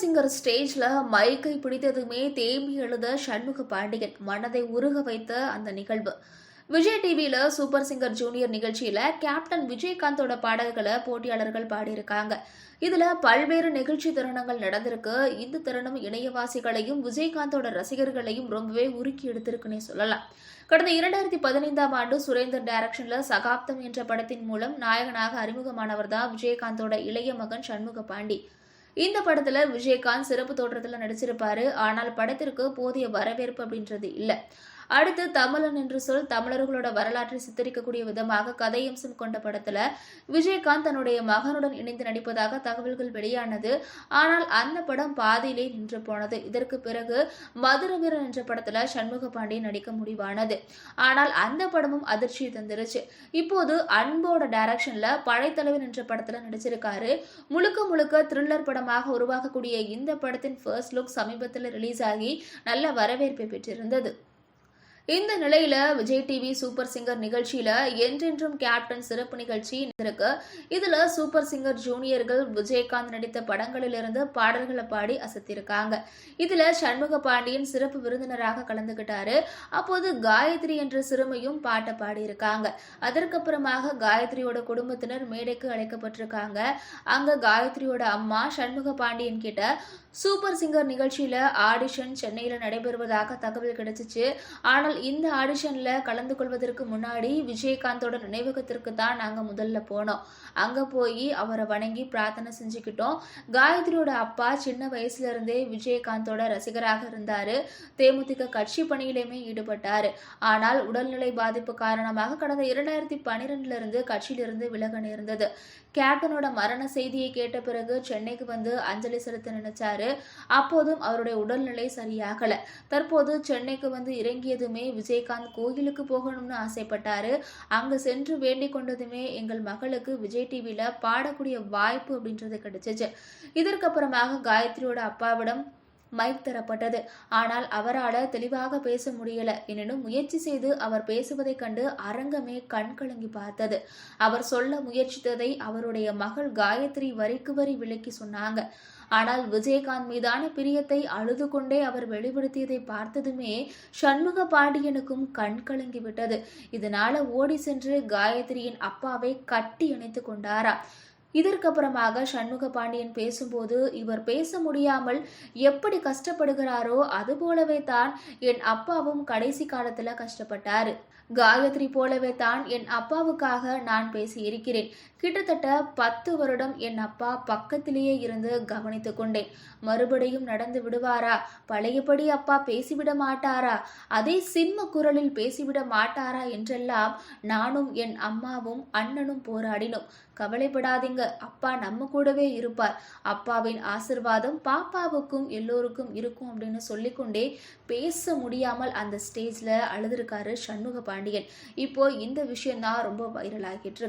Singer ஸ்டேஜ்ல மைக்கை பிடித்ததுமே தேம்பி எழுத சண்முக பாண்டியன் மனதை உருக வைத்த அந்த நிகழ்வு. விஜய் டிவியில சூப்பர் சிங்கர் ஜூனியர் நிகழ்ச்சியில கேப்டன் விஜயகாந்தோட பாடல்களை போட்டியாளர்கள் பாடியிருக்காங்க. இதுல பல்வேறு நிகழ்ச்சி தருணங்கள் நடந்திருக்கு. இந்த தருணம் இணையவாசிகளையும் விஜயகாந்தோட ரசிகர்களையும் ரொம்பவே உருக்கி எடுத்திருக்குன்னே சொல்லலாம். கடந்த இரண்டாயிரத்தி பதினைந்தாம் ஆண்டு சுரேந்தர் டைரக்ஷன்ல சகாப்தம் என்ற படத்தின் மூலம் நாயகனாக அறிமுகமானவர் தான் விஜயகாந்தோட இளைய மகன் சண்முக பாண்டி. இந்த படத்துல விஜயகாந்த் சிறப்பு தோற்றத்துல நடிச்சிருப்பாரு. ஆனால் படத்திற்கு போதிய வரவேற்பு அப்படின்றது இல்லை. அடுத்து தமிழன் என்று சொல் தமிழர்களோட வரலாற்றை சித்தரிக்கக்கூடிய விதமாக கதையம்சம் கொண்ட படத்துல விஜயகாந்த் தன்னுடைய மகனுடன் இணைந்து நடிப்பதாக தகவல்கள் வெளியானது. ஆனால் அந்த படம் பாதியிலே நின்று போனது. இதற்கு பிறகு மதுரவீரன் என்ற படத்துல சண்முக பாண்டியன் நடிக்க முடிவானது. ஆனால் அந்த படமும் அதிர்ச்சியை தந்துருச்சு. இப்போது அன்போட டைரக்ஷன்ல பழைத்தலைவன் என்ற படத்துல நடிச்சிருக்காரு. முழுக்க முழுக்க த்ரில்லர் படமாக உருவாக்கக்கூடிய இந்த படத்தின் ஃபர்ஸ்ட் லுக் சமீபத்தில் ரிலீஸ் ஆகி நல்ல வரவேற்பை பெற்றிருந்தது. இந்த நிலையில விஜய் டிவி சூப்பர் சிங்கர் நிகழ்ச்சியில என்றென்றும் கேப்டன் சிறப்பு நிகழ்ச்சி இருக்கு இதுல சூப்பர் சிங்கர் ஜூனியர்கள் விஜயகாந்த் நடித்த படங்களிலிருந்து பாடல்களை பாடி அசத்திருக்காங்க. இதுல சண்முக பாண்டியன் சிறப்பு விருந்தினராக கலந்துகிட்டாரு. அப்போது காயத்ரி என்ற சிறுமையும் பாட்டை பாடியிருக்காங்க. அதற்கப்புறமாக காயத்ரியோட குடும்பத்தினர் மேடைக்கு அழைக்கப்பட்டிருக்காங்க. அங்க காயத்ரியோட அம்மா சண்முக பாண்டியன் கிட்ட சூப்பர் சிங்கர் நிகழ்ச்சியில ஆடிஷன் சென்னையில நடைபெறுவதாக தகவல் கிடைச்சிச்சு. ஆனால் இந்த ஆடிஷன்ல கலந்து கொள்வதற்கு முன்னாடி விஜயகாந்தோட நினைவகத்திற்கு தான் நாங்க முதல்ல போனோம். அங்க போய் அவரை வணங்கி பிரார்த்தனை செஞ்சுக்கிட்டோம். காயத்ரியோட அப்பா சின்ன வயசுல இருந்தே விஜயகாந்தோட ரசிகராக இருந்தாரு. தேமுதிக கட்சி பணியிலுமே ஈடுபட்டாரு. ஆனால் உடல்நிலை பாதிப்பு காரணமாக கடந்த இரண்டாயிரத்தி பனிரெண்டுல இருந்து கட்சியிலிருந்து விலக நேர்ந்தது. கேப்டனோட மரண செய்தியை கேட்ட பிறகு சென்னைக்கு வந்து அஞ்சலி செலுத்த நினைச்சாரு. அப்போதும் அவருடைய உடல்நிலை சரியாகல. தற்போது சென்னைக்கு வந்து இறங்கியதுமே விஜயகாந்த் கோயிலுக்கு போகணும்னு ஆசைப்பட்டாரு. அங்க சென்று வேண்டிக் கொண்டதுமே எங்கள் மகளுக்கு விஜய் டிவியில பாடக்கூடிய வாய்ப்பு அப்படின்றது கிடைச்சிச்சு இதற்கப்புறமாக காயத்ரியோட அப்பாவிடம் மைக் தரப்பட்டது. ஆனால் அவரால் தெளிவாக பேச முடியல. எனினும் முயற்சி செய்து அவர் பேசுவதைக் கண்டு அரங்கமே கண்கலங்கி பார்த்தது. அவர் சொல்ல முயற்சித்ததை அவருடைய மகள் காயத்ரி வரிக்கு வரி விளக்கி சொன்னாங்க. ஆனால் விஜயகாந்த் மீதான பிரியத்தை அழுது கொண்டே அவர் வெளிப்படுத்தியதை பார்த்ததுமே சண்முக பாண்டியனுக்கும் கண் கலங்கி விட்டது. இதனால ஓடி சென்று காயத்ரியின் அப்பாவை கட்டி அணைத்து கொண்டாரா? இதற்கப்புறமாக சண்முக பாண்டியன் பேசும்போது இவர் பேச முடியாமல் எப்படி கஷ்டப்படுகிறாரோ அது போலவே தான் என் அப்பாவும் கடைசி காலத்துல கஷ்டப்பட்டாரு. காயத்ரி போலவே தான் என் அப்பாவுக்காக நான் பேசி இருக்கிறேன் கிட்டத்தட்ட பத்து வருடம் என் அப்பா பக்கத்திலேயே இருந்து கவனித்து கொண்டேன். மறுபடியும் நடந்து விடுவாரா? பழையபடி அப்பா பேசிவிட மாட்டாரா? அதே சிம்ம குரலில் பேசிவிட மாட்டாரா? என்றெல்லாம் நானும் என் அம்மாவும் அண்ணனும் போராடினோம். கவலைப்படாதீங்க அப்பா நம்ம கூடவே இருப்பார். அப்பாவின் ஆசிர்வாதம் பாப்பாவுக்கும் எல்லோருக்கும் இருக்கும் அப்படின்னு சொல்லிக்கொண்டே பேச முடியாமல் அந்த ஸ்டேஜ்ல அழுதுருக்காரு சண்முக பாண்டியன் இப்போ இந்த விஷயம் தான் ரொம்ப வைரல் ஆகிட்டு